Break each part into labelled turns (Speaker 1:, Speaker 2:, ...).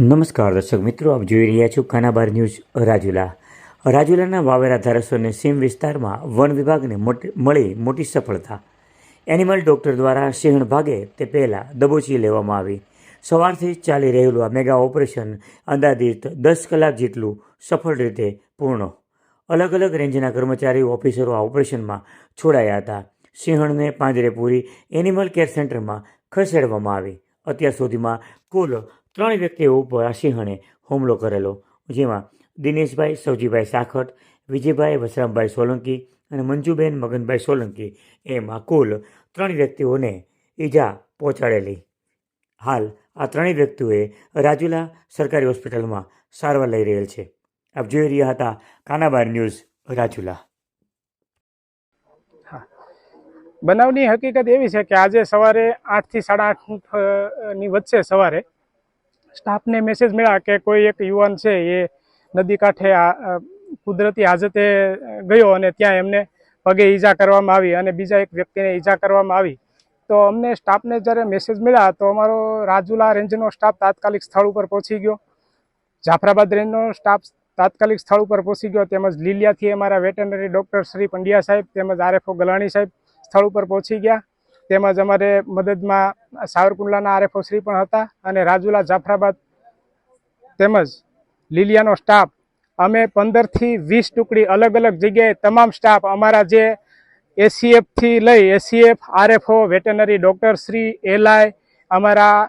Speaker 1: નમસ્કાર દર્શક મિત્રો, આપ જોઈ રહ્યા છો ખાનાબાર ન્યૂઝ રાજુલા. રાજુલાના વાવેરા ધારાસભ્યને સીમ વિસ્તારમાં વન વિભાગને મળી મોટી સફળતા. એનિમલ ડૉક્ટર દ્વારા સિંહણ ભાગે તે પહેલાં દબોચી લેવામાં આવી. સવારથી ચાલી રહેલું આ મેગા ઓપરેશન અંદાજિત દસ કલાક જેટલું સફળ રીતે પૂર્ણ. અલગ અલગ રેન્જના કર્મચારીઓ, ઓફિસરો આ ઓપરેશનમાં છોડાયા હતા. સિંહણને પાંજરે પૂરી એનિમલ કેર સેન્ટરમાં ખસેડવામાં આવી. અત્યાર સુધીમાં કુલ ત્રણ વ્યક્તિઓ ઉપર સિંહણે હુમલો કરેલો. જેમાં દિનેશભાઈ સૌજીભાઈ સાખટ વિજયભાઈ વસરામભાઈ સોલંકી અને મંજુબેન મગનભાઈ સોલંકી એમાં કુલ ત્રણ વ્યક્તિઓને ઈજા પહોંચાડેલી. હાલ આ ત્રણેય વ્યક્તિઓએ રાજુલા સરકારી હોસ્પિટલમાં સારવાર લઈ રહેલ છે. આપ જોઈ રહ્યા હતા કાનાબાર ન્યૂઝ રાજુલા.
Speaker 2: બનાવની હકીકત એવી છે કે આજે સવારે આઠથી સાડા આઠ અ, ની વચ્ચે સવારે સ્ટાફને મેસેજ મળ્યા કે કોઈ એક યુવાન છે એ નદી કાંઠે કુદરતી હાજતે ગયો અને ત્યાં એમને પગે ઈજા કરવામાં આવી અને બીજા એક વ્યક્તિને ઈજા કરવામાં આવી. તો અમને સ્ટાફને જ્યારે મેસેજ મળ્યા તો અમારો રાજુલા રેન્જનો સ્ટાફ તાત્કાલિક સ્થળ ઉપર પહોંચી ગયો. જાફરાબાદ રેન્જનો સ્ટાફ તાત્કાલિક સ્થળ ઉપર પહોંચી ગયો તેમજ લીલિયાથી અમારા વેટરનરી ડૉક્ટર શ્રી પંડ્યા સાહેબ તેમજ આરએફઓ ગલાણી સાહેબ સ્થળ ઉપર પહોંચી ગયા. તેમજ અમારે મદદમાં સાવરકુંડલાના આરએફઓ શ્રી પણ હતા અને રાજુલા જાફરાબાદ તેમજ લીલિયાનો સ્ટાફ. અમે પંદરથી વીસ ટુકડી અલગ અલગ જગ્યાએ તમામ સ્ટાફ અમારા જે એસીએફથી લઈ ACF RFO veterinary doctor Shri, LI, અમારા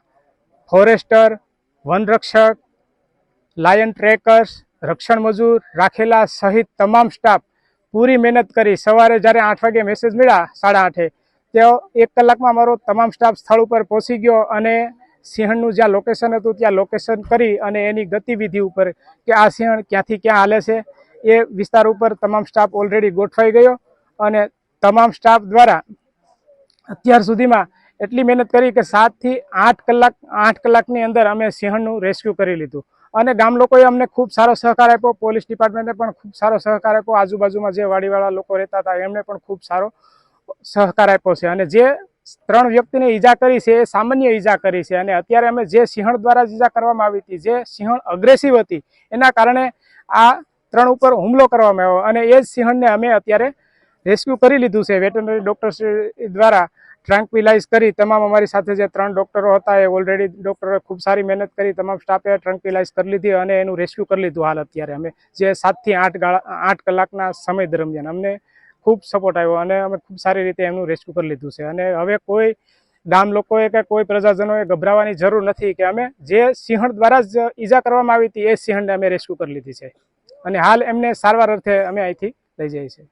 Speaker 2: ફોરેસ્ટર, વનરક્ષક, લાયન ટ્રેકર્સ, રક્ષણ મજૂર, રાખેલા સહિત તમામ સ્ટાફ પૂરી મહેનત કરી. સવારે જ્યારે આઠ વાગે મેસેજ મળ્યા સાડા આઠે તેઓ એક કલાકમાં અમારો તમામ સ્ટાફ સ્થળ ઉપર પહોંચી ગયો અને સિંહણનું જ્યાં લોકેશન હતું, ત્યાં લોકેશન કરી અને એની ગતિવિધિ ઉપર કે આ સિંહણ ક્યાંથી ક્યાં હાલે છે, એ વિસ્તાર ઉપર તમામ સ્ટાફ ઓલરેડી ગોઠવાઈ ગયો અને તમામ સ્ટાફ દ્વારા અત્યાર સુધીમાં એટલી મહેનત કરી કે સાતથી આઠ કલાક, આઠ કલાકની અંદર અમે સિંહણનું રેસ્ક્યુ કરી લીધું. અને ગામ લોકોએ અમને ખૂબ સારો સહકાર આપ્યો, પોલીસ ડિપાર્ટમેન્ટે પણ ખૂબ સારો સહકાર આપ્યો, આજુબાજુમાં જે વાડીવાળા લોકો રહેતા હતા એમણે પણ ખૂબ સારો સહકાર આપ્યો છે અને જે ત્રણ વ્યક્તિને ઈજા કરી છે એ સામાન્ય ઈજા કરી છે અને અત્યારે અમે જે સિંહણ દ્વારા જ ઈજા કરવામાં આવી હતી, જે સિંહણ અગ્રેસિવ હતી, એના કારણે આ ત્રણ ઉપર હુમલો કરવામાં આવ્યો અને એ જ સિંહણને અમે અત્યારે રેસ્ક્યુ કરી લીધું છે. વેટરનરી ડૉક્ટર દ્વારા ટ્રાન્કવિલાઇઝ કરી તમામ અમારી સાથે જે ત્રણ ડૉક્ટરો હતા એ ઓલરેડી ડૉક્ટરોએ ખૂબ સારી મહેનત કરી, તમામ સ્ટાફે ટ્રાન્કવિલાઇઝ કરી લીધી અને એનું રેસ્ક્યુ કરી લીધું હાલ અત્યારે અમે જે સાતથી આઠ ગાળા, આઠ કલાકના સમય દરમિયાન. અમને ખૂબ સપોર્ટ આવ્યો અને અમે ખૂબ સારી રીતે એમનું રેસ્ક્યુ કરી લીધું છે. અને હવે કોઈ ગામ લોકોએ કે કોઈ પ્રજાજનોએ ગભરાવાની જરૂર નથી કે અમે જે સિંહણ દ્વારા જ ઈજા કરવામાં આવી હતી એ સિંહણને અમે રેસ્ક્યુ કરી લીધી છે. અને હાલ એમને સારવાર અર્થે અમે અહીંથી લઈ જઈએ છીએ.